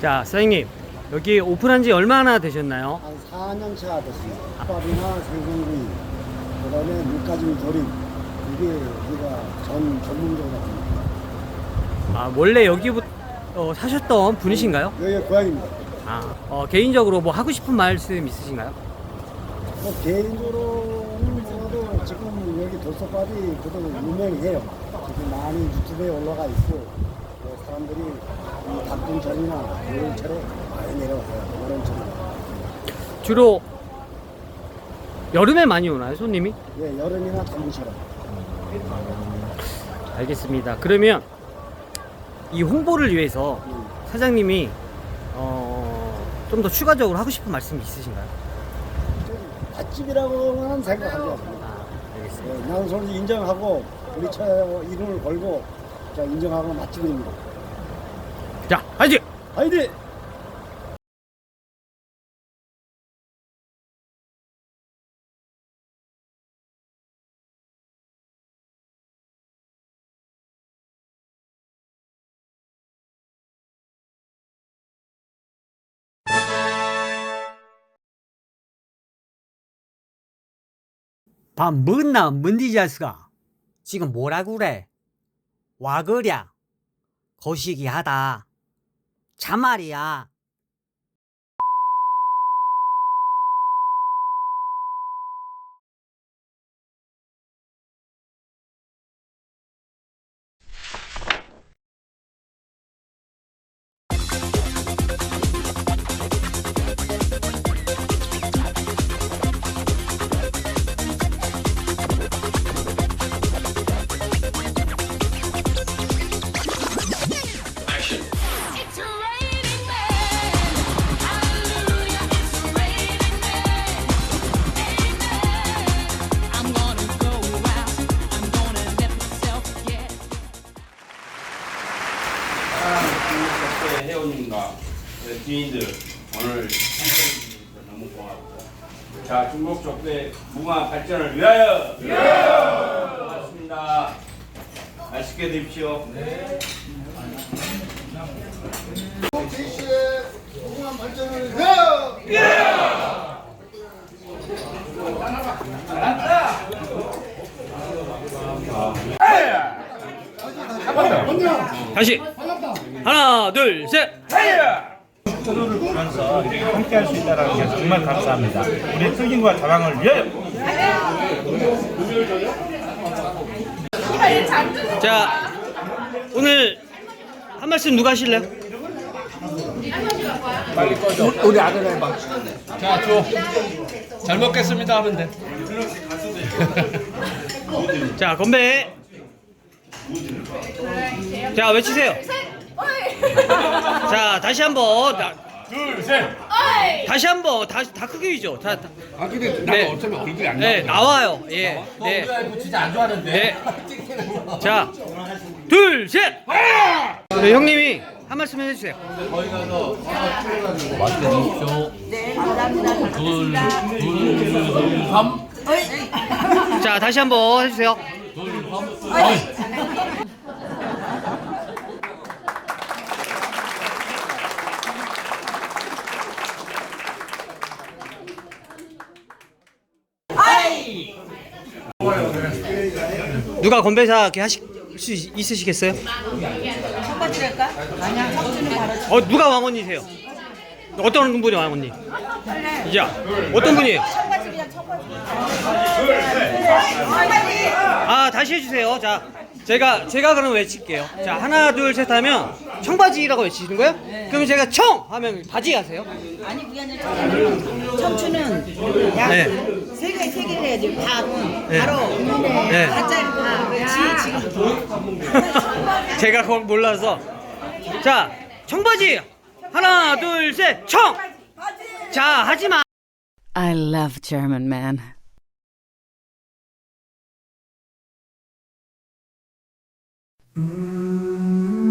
자, 사장님. 여기 오픈한 지 얼마나 되셨나요? 한 4년 차가 됐습니다. 밥이나 생선구이, 그 다음에 물가짐 조림, 이게 우리가 전 전문적으로 합니다. 아, 원래 여기부터 어, 사셨던 분이신가요? 여기 고향입니다. 아, 어, 개인적으로 뭐 하고 싶은 말씀 있으신가요? 뭐 개인적으로는 뭐라도 지금 여기 돌솥밥이 그래도 유명해요. 지금 많이 유튜브에 올라가 있고 뭐 사람들이 이 단풍철이나 겨울철에 많이 내려와요. 여름철에. 주로 여름에 많이 오나요, 손님이? 예, 여름이나 단풍철에. 알겠습니다. 그러면 이 홍보를 위해서 음. 사장님이 어, 좀 더 추가적으로 하고 싶은 말씀이 있으신가요? 좀 맛집이라고는 생각하지 않습니다. 아, 알겠습니다. 네, 나는 솔직히 인정하고 우리 차 이름을 걸고 자 인정하고 맛집입니다. 자, 화이팅! 화이팅! 밥 먹나 뭔디 자스가? 지금 뭐라 그래? 와그랴. 거시기 하다. 참말이야 사랑하는 회원님과 지인들 오늘 참석해주셔서 너무 고맙고. 자 중국 족대 무궁화 발전을 위하여! 위하여! 고맙습니다. 맛있게 드십시오. 제시의 무궁한 발전을 위하여! 다시! 하나, 둘, 셋! 코너를 보면서 이렇게 함께 할 수 있다는 게 정말 감사합니다. 우리 특임과 다방을 위하여! 자, 오늘 한 말씀 누가 하실래요? 우리 아들 해봐. 자, 줘. 잘 먹겠습니다 하면 돼. 자, 건배! 자, 외치세요. 자, 다시 한 번. 둘, 셋. 다시 한 번. 다시 다 크게 위죠. 다, 다. 아, 근데 나 네. 어쩌면 얼굴이 안 네, 나와요. 예. 어, 네. 아이고 진짜 안 좋아하는데. 네. 자, 둘, 셋. 네, 형님이 한 말씀 해주세요. 맛있게 드십시오. 네, 감사합니다. 둘, 둘, 둘, 삼. 자, 다시 한번 해주세요. 둘, 삼. 어이. 누가 건배사 이렇게 하실 수 있- 있으시겠어요? 어, 누가 왕언니세요? 어떤 분이 왕언니? 자, 어떤 분이에요? 아, 다시 해주세요. 자, 제가 제가 그럼 외칠게요. 자, 하나, 둘, 셋 하면 청바지라고 외치시는 거예요? 그럼 제가 청 하면 바지 하세요. 아니 그게 아니라 청춘은 청춘은 야 네. 세개 세 개를 해야지 밥은 네. 바로 네. 가짜를 다 그렇지 지금 제가 그걸 몰라서. 자, 청바지. 하나, 둘, 셋, 청. 자, 하지 마. I love German men. 음.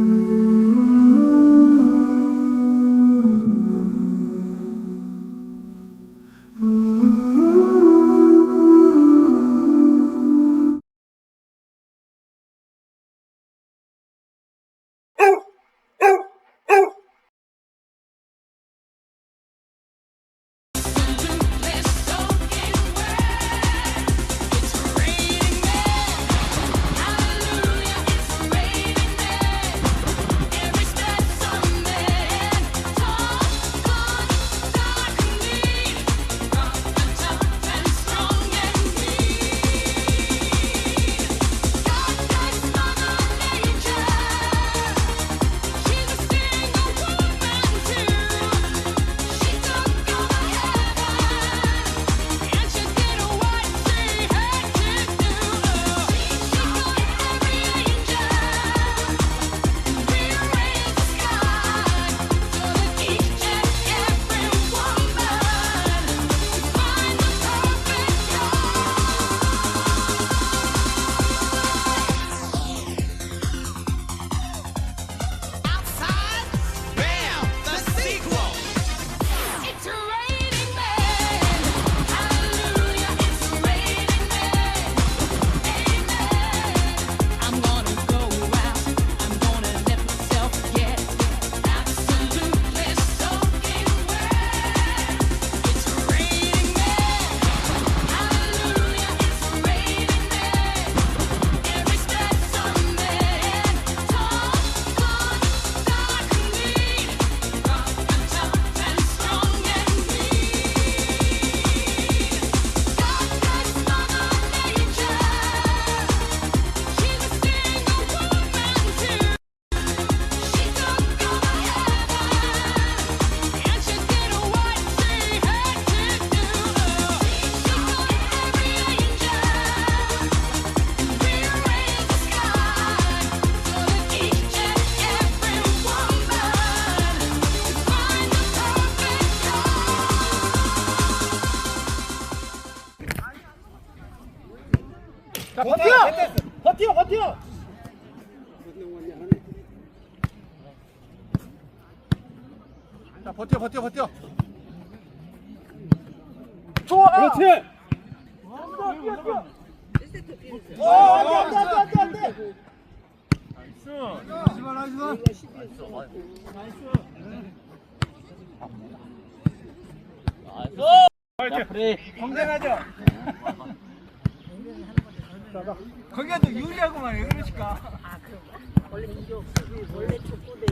버텨! 버텨, 버텨! 자, 버텨, 버텨, 버텨. 좋아! 그렇지! 어, 안 돼, 안 돼, 안 돼, 안 돼, 안 돼! 나이스! 나이스, 나이스! 경쟁하죠? 거기가 또 유리하고만 왜 그러실까?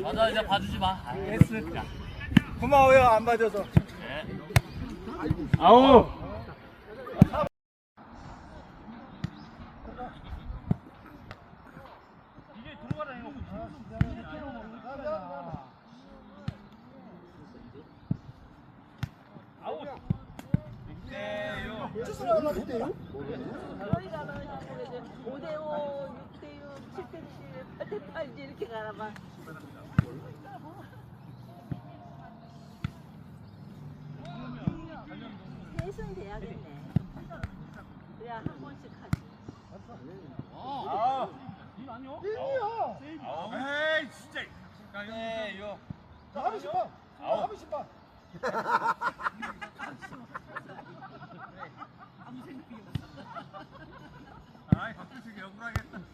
맞아 이제 봐주지 마. 됐어. 고마워요, 안 봐줘서. 아우. 저희가 그냥 5대5, 6대6, 7대7, 8대8 이렇게 가라봐. 셋은 돼야겠네. 그래야 한 번씩 하지. 에이, 진짜. 네, 요. 하고 싶어. 하고 싶어. 아이, 가끔씩 억울하겠다.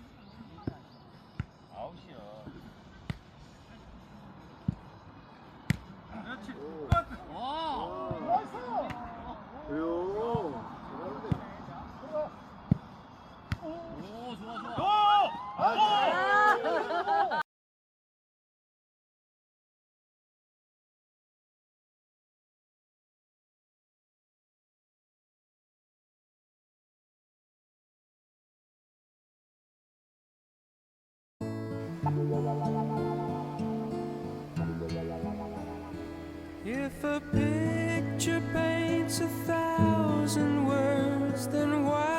If a picture paints a thousand words, then why